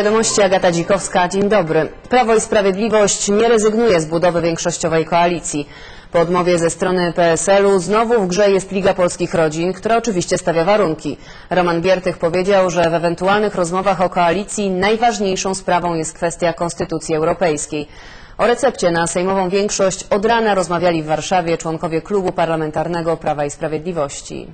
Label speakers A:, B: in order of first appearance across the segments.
A: Wiadomości Agata Dzikowska. Dzień dobry. Prawo i Sprawiedliwość nie rezygnuje z budowy większościowej koalicji. Po odmowie ze strony PSL-u znowu w grze jest Liga Polskich Rodzin, która oczywiście stawia warunki. Roman Giertych powiedział, że w ewentualnych rozmowach o koalicji najważniejszą sprawą jest kwestia Konstytucji Europejskiej. O recepcie na sejmową większość od rana rozmawiali w Warszawie członkowie Klubu Parlamentarnego Prawa i Sprawiedliwości.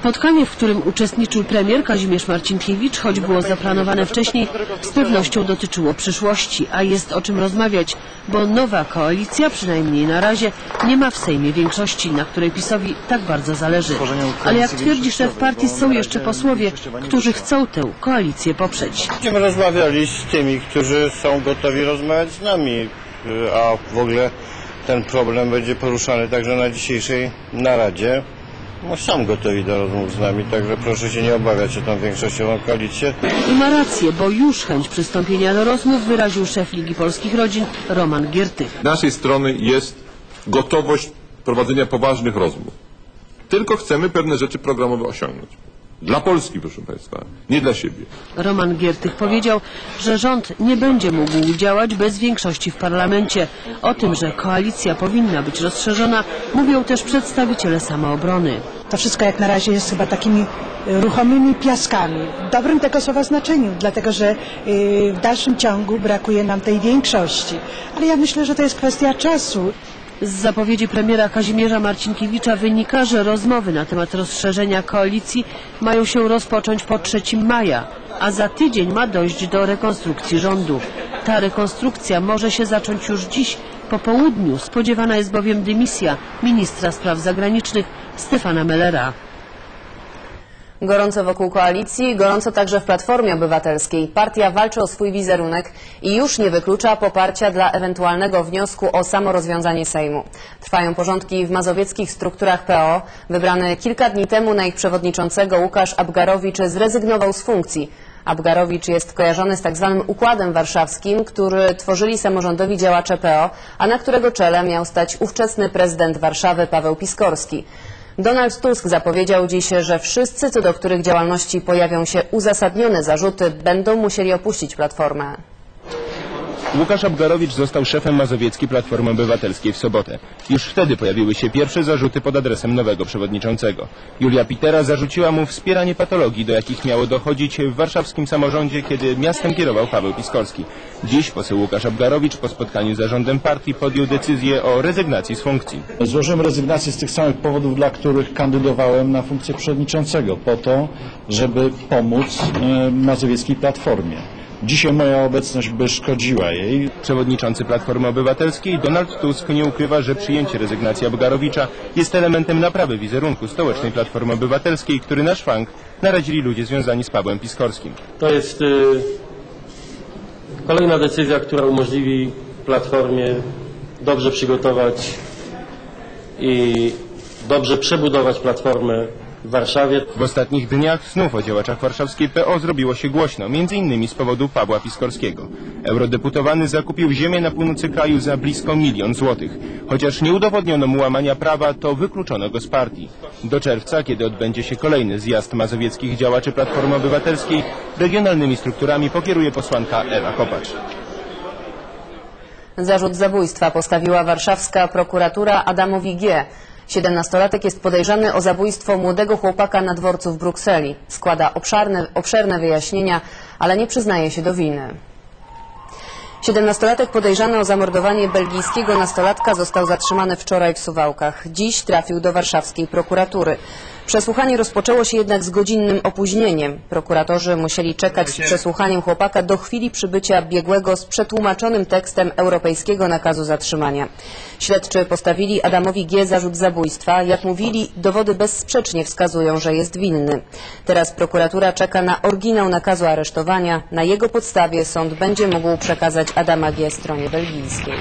B: Spotkanie, w którym uczestniczył premier Kazimierz Marcinkiewicz, choć było zaplanowane wcześniej, z pewnością dotyczyło przyszłości, a jest o czym rozmawiać, bo nowa koalicja, przynajmniej na razie, nie ma w Sejmie większości, na której PiSowi tak bardzo zależy. Ale jak twierdzi szef partii, są jeszcze posłowie, którzy chcą tę koalicję poprzeć.
C: Będziemy rozmawiali z tymi, którzy są gotowi rozmawiać z nami, a w ogóle ten problem będzie poruszany także na dzisiejszej naradzie. No, są gotowi do rozmów z nami, także proszę się nie obawiać o tą większościową koalicję.
B: I ma rację, bo już chęć przystąpienia do rozmów wyraził szef Ligi Polskich Rodzin Roman Giertych.
D: Z naszej strony jest gotowość prowadzenia poważnych rozmów. Tylko chcemy pewne rzeczy programowe osiągnąć. Dla Polski, proszę Państwa, nie dla siebie.
B: Roman Giertych powiedział, że rząd nie będzie mógł działać bez większości w parlamencie. O tym, że koalicja powinna być rozszerzona, mówią też przedstawiciele samoobrony.
E: To wszystko jak na razie jest chyba takimi y, ruchomymi piaskami. W dobrym tego słowa znaczeniu, dlatego że y, w dalszym ciągu brakuje nam tej większości. Ale ja myślę, że to jest kwestia czasu.
B: Z zapowiedzi premiera Kazimierza Marcinkiewicza wynika, że rozmowy na temat rozszerzenia koalicji mają się rozpocząć po 3 maja, a za tydzień ma dojść do rekonstrukcji rządu. Ta rekonstrukcja może się zacząć już dziś po południu. Spodziewana jest bowiem dymisja ministra spraw zagranicznych Stefana Mellera.
A: Gorąco wokół koalicji, gorąco także w Platformie Obywatelskiej. Partia walczy o swój wizerunek i już nie wyklucza poparcia dla ewentualnego wniosku o samorozwiązanie Sejmu. Trwają porządki w mazowieckich strukturach PO. Wybrany kilka dni temu na ich przewodniczącego Łukasz Abgarowicz zrezygnował z funkcji. Abgarowicz jest kojarzony z tak zwanym Układem Warszawskim, który tworzyli samorządowi działacze PO, a na którego czele miał stać ówczesny prezydent Warszawy Paweł Piskorski. Donald Tusk zapowiedział dziś, że wszyscy, co do których działalności pojawią się uzasadnione zarzuty, będą musieli opuścić Platformę.
F: Łukasz Abgarowicz został szefem mazowieckiej Platformy Obywatelskiej w sobotę. Już wtedy pojawiły się pierwsze zarzuty pod adresem nowego przewodniczącego. Julia Pitera zarzuciła mu wspieranie patologii, do jakich miało dochodzić w warszawskim samorządzie, kiedy miastem kierował Paweł Piskorski. Dziś poseł Łukasz Abgarowicz po spotkaniu z zarządem partii podjął decyzję o rezygnacji z funkcji.
G: Złożyłem rezygnację z tych samych powodów, dla których kandydowałem na funkcję przewodniczącego, po to, żeby pomóc e, mazowieckiej Platformie. Dzisiaj moja obecność by szkodziła jej.
F: Przewodniczący Platformy Obywatelskiej Donald Tusk nie ukrywa, że przyjęcie rezygnacji Abgarowicza jest elementem naprawy wizerunku stołecznej Platformy Obywatelskiej, który na szwank naradzili ludzie związani z Pawłem Piskorskim.
H: To jest y, kolejna decyzja, która umożliwi Platformie dobrze przygotować i dobrze przebudować Platformę w Warszawie.
F: W ostatnich dniach znów o działaczach warszawskiej PO zrobiło się głośno, między innymi z powodu Pawła Piskorskiego. Eurodeputowany zakupił ziemię na północy kraju za blisko milion złotych. Chociaż nie udowodniono mu łamania prawa, to wykluczono go z partii. Do czerwca, kiedy odbędzie się kolejny zjazd mazowieckich działaczy Platformy Obywatelskiej, regionalnymi strukturami pokieruje posłanka Ewa Kopacz.
A: Zarzut zabójstwa postawiła warszawska prokuratura Adamowi G. 17-latek jest podejrzany o zabójstwo młodego chłopaka na dworcu w Brukseli. Składa obszerne, obszerne wyjaśnienia, ale nie przyznaje się do winy. 17-latek podejrzany o zamordowanie belgijskiego nastolatka został zatrzymany wczoraj w Suwałkach. Dziś trafił do warszawskiej prokuratury. Przesłuchanie rozpoczęło się jednak z godzinnym opóźnieniem. Prokuratorzy musieli czekać z przesłuchaniem chłopaka do chwili przybycia biegłego z przetłumaczonym tekstem europejskiego nakazu zatrzymania. Śledczy postawili Adamowi G. zarzut zabójstwa. Jak mówili, dowody bezsprzecznie wskazują, że jest winny. Teraz prokuratura czeka na oryginał nakazu aresztowania. Na jego podstawie sąd będzie mógł przekazać Adama G. stronie belgijskiej.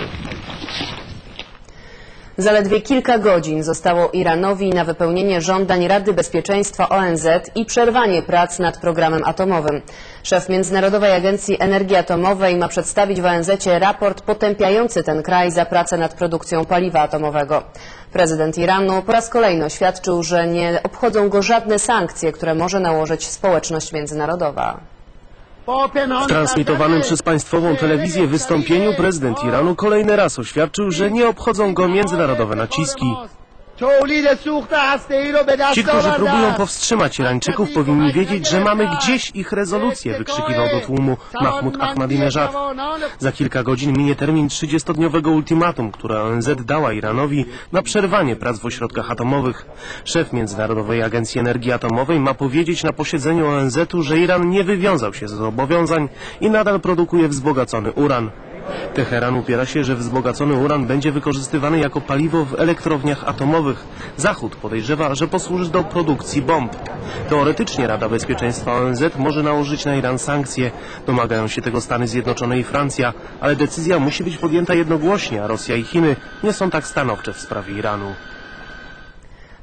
A: Zaledwie kilka godzin zostało Iranowi na wypełnienie żądań Rady Bezpieczeństwa ONZ i przerwanie prac nad programem atomowym. Szef Międzynarodowej Agencji Energii Atomowej ma przedstawić w ONZ raport potępiający ten kraj za pracę nad produkcją paliwa atomowego. Prezydent Iranu po raz kolejny oświadczył, że nie obchodzą go żadne sankcje, które może nałożyć społeczność międzynarodowa.
I: W transmitowanym przez państwową telewizję wystąpieniu prezydent Iranu kolejny raz oświadczył, że nie obchodzą go międzynarodowe naciski. Ci, którzy próbują powstrzymać Irańczyków, powinni wiedzieć, że mamy gdzieś ich rezolucję, wykrzykiwał do tłumu Mahmud Ahmadinejad. Za kilka godzin minie termin 30-dniowego ultimatum, które ONZ dała Iranowi na przerwanie prac w ośrodkach atomowych. Szef Międzynarodowej Agencji Energii Atomowej ma powiedzieć na posiedzeniu ONZ-u, że Iran nie wywiązał się ze zobowiązań i nadal produkuje wzbogacony uran. Teheran upiera się, że wzbogacony uran będzie wykorzystywany jako paliwo w elektrowniach atomowych. Zachód podejrzewa, że posłuży do produkcji bomb. Teoretycznie Rada Bezpieczeństwa ONZ może nałożyć na Iran sankcje. Domagają się tego Stany Zjednoczone i Francja, ale decyzja musi być podjęta jednogłośnie, a Rosja i Chiny nie są tak stanowcze w sprawie Iranu.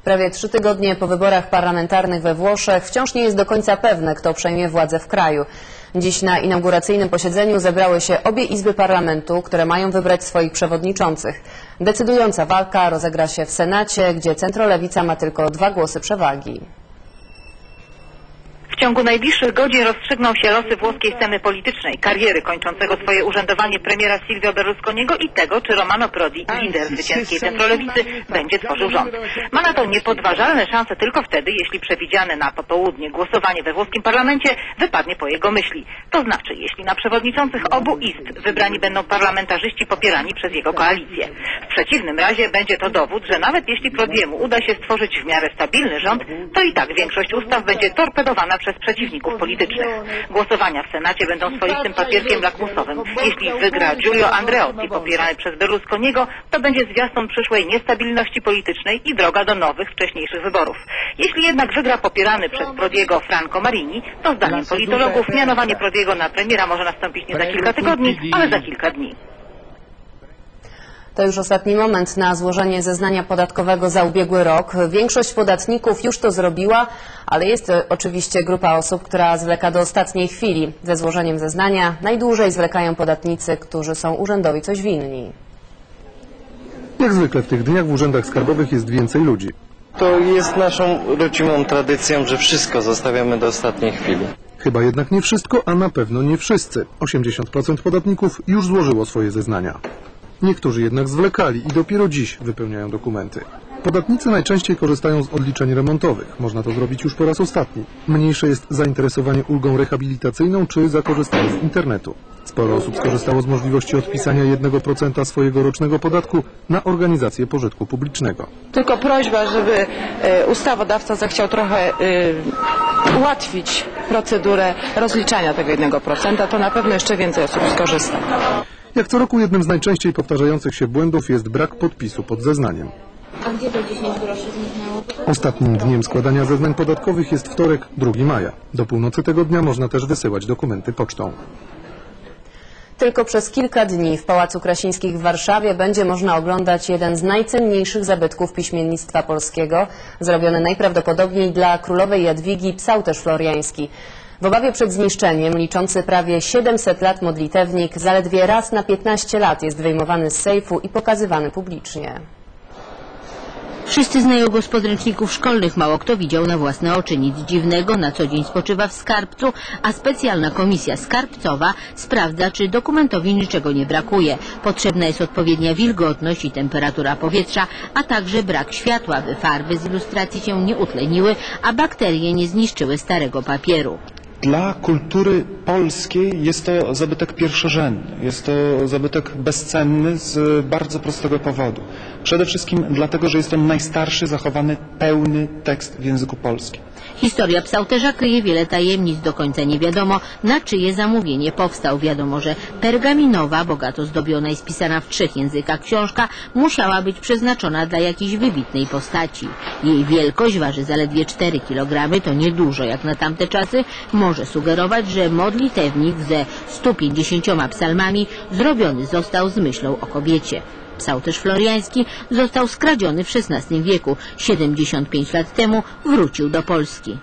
A: Prawie trzy tygodnie po wyborach parlamentarnych we Włoszech wciąż nie jest do końca pewne, kto przejmie władzę w kraju. Dziś na inauguracyjnym posiedzeniu zebrały się obie izby parlamentu, które mają wybrać swoich przewodniczących. Decydująca walka rozegra się w Senacie, gdzie centrolewica ma tylko dwa głosy przewagi.
J: W ciągu najbliższych godzin rozstrzygną się losy włoskiej sceny politycznej, kariery kończącego swoje urzędowanie premiera Silvio Berlusconiego i tego, czy Romano Prodi, lider zwycięskiej centrolewicy, będzie tworzył rząd. Ma na to niepodważalne szanse tylko wtedy, jeśli przewidziane na popołudnie głosowanie we włoskim parlamencie wypadnie po jego myśli. To znaczy, jeśli na przewodniczących obu izb wybrani będą parlamentarzyści popierani przez jego koalicję. W przeciwnym razie będzie to dowód, że nawet jeśli Prodiemu uda się stworzyć w miarę stabilny rząd, to i tak większość ustaw będzie torpedowana przez przeciwników politycznych. Głosowania w Senacie będą swoistym papierkiem lakmusowym. Jeśli wygra Giulio Andreotti popierany przez Berlusconiego, to będzie zwiastun przyszłej niestabilności politycznej i droga do nowych, wcześniejszych wyborów. Jeśli jednak wygra popierany przez Prodiego Franco Marini, to zdaniem politologów mianowanie Prodiego na premiera może nastąpić nie za kilka tygodni, ale za kilka dni.
A: To już ostatni moment na złożenie zeznania podatkowego za ubiegły rok. Większość podatników już to zrobiła, ale jest e, oczywiście grupa osób, która zwleka do ostatniej chwili. Ze złożeniem zeznania najdłużej zwlekają podatnicy, którzy są urzędowi coś winni.
K: Jak zwykle w tych dniach w urzędach skarbowych jest więcej ludzi.
C: To jest naszą rodzimą tradycją, że wszystko zostawiamy do ostatniej chwili.
K: Chyba jednak nie wszystko, a na pewno nie wszyscy. 80% podatników już złożyło swoje zeznania. Niektórzy jednak zwlekali i dopiero dziś wypełniają dokumenty. Podatnicy najczęściej korzystają z odliczeń remontowych. Można to zrobić już po raz ostatni. Mniejsze jest zainteresowanie ulgą rehabilitacyjną czy zakorzystanie z internetu. Sporo osób skorzystało z możliwości odpisania 1% swojego rocznego podatku na organizację pożytku publicznego.
L: Tylko prośba, żeby e, ustawodawca zechciał trochę e, ułatwić procedurę rozliczania tego 1%, to na pewno jeszcze więcej osób skorzysta.
K: Jak co roku jednym z najczęściej powtarzających się błędów jest brak podpisu pod zeznaniem.
M: A gdzie te 10 groszy zniknęło?
K: Ostatnim dniem składania zeznań podatkowych jest wtorek, 2 maja. Do północy tego dnia można też wysyłać dokumenty pocztą.
A: Tylko przez kilka dni w Pałacu Krasińskich w Warszawie będzie można oglądać jeden z najcenniejszych zabytków piśmiennictwa polskiego, zrobiony najprawdopodobniej dla królowej Jadwigi psałterz floriański. W obawie przed zniszczeniem, liczący prawie 700 lat modlitewnik, zaledwie raz na 15 lat jest wyjmowany z sejfu i pokazywany publicznie.
N: Wszyscy znają go z podręczników szkolnych, mało kto widział na własne oczy. Nic dziwnego, na co dzień spoczywa w skarbcu, a specjalna komisja skarbcowa sprawdza, czy dokumentowi niczego nie brakuje. Potrzebna jest odpowiednia wilgotność i temperatura powietrza, a także brak światła, by farby z ilustracji się nie utleniły, a bakterie nie zniszczyły starego papieru.
O: Dla kultury polskiej jest to zabytek pierwszorzędny, jest to zabytek bezcenny z bardzo prostego powodu. Przede wszystkim dlatego, że jest to najstarszy zachowany pełny tekst w języku polskim.
N: Historia psałterza kryje wiele tajemnic, do końca nie wiadomo, na czyje zamówienie powstał. Wiadomo, że pergaminowa, bogato zdobiona i spisana w trzech językach książka musiała być przeznaczona dla jakiejś wybitnej postaci. Jej wielkość waży zaledwie 4 kg, to niedużo jak na tamte czasy, może sugerować, że modlitewnik ze 150 psalmami zrobiony został z myślą o kobiecie. Psałterz floriański został skradziony w XVI wieku. 75 lat temu wrócił do Polski.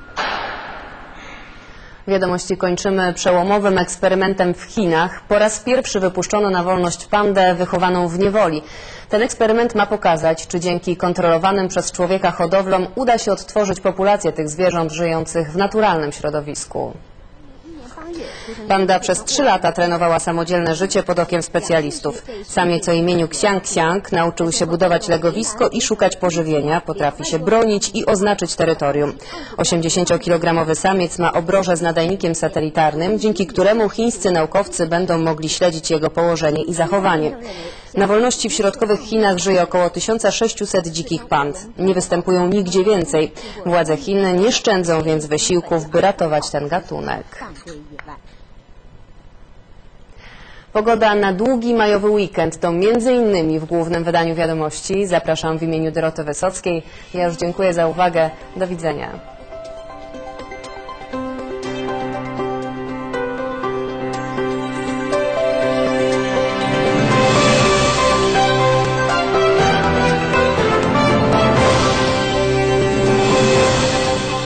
A: Wiadomości kończymy przełomowym eksperymentem w Chinach. Po raz pierwszy wypuszczono na wolność pandę wychowaną w niewoli. Ten eksperyment ma pokazać, czy dzięki kontrolowanym przez człowieka hodowlom uda się odtworzyć populację tych zwierząt żyjących w naturalnym środowisku. Panda przez trzy lata trenowała samodzielne życie pod okiem specjalistów. Samiec o imieniu Ksiang Ksiang nauczył się budować legowisko i szukać pożywienia, potrafi się bronić i oznaczyć terytorium. 80-kilogramowy samiec ma obroże z nadajnikiem satelitarnym, dzięki któremu chińscy naukowcy będą mogli śledzić jego położenie i zachowanie. Na wolności w środkowych Chinach żyje około 1600 dzikich pand. Nie występują nigdzie więcej. Władze Chin nie szczędzą więc wysiłków, by ratować ten gatunek. Pogoda na długi majowy weekend to innymi w głównym wydaniu wiadomości. Zapraszam w imieniu Doroty Wysockiej. Ja już dziękuję za uwagę. Do widzenia.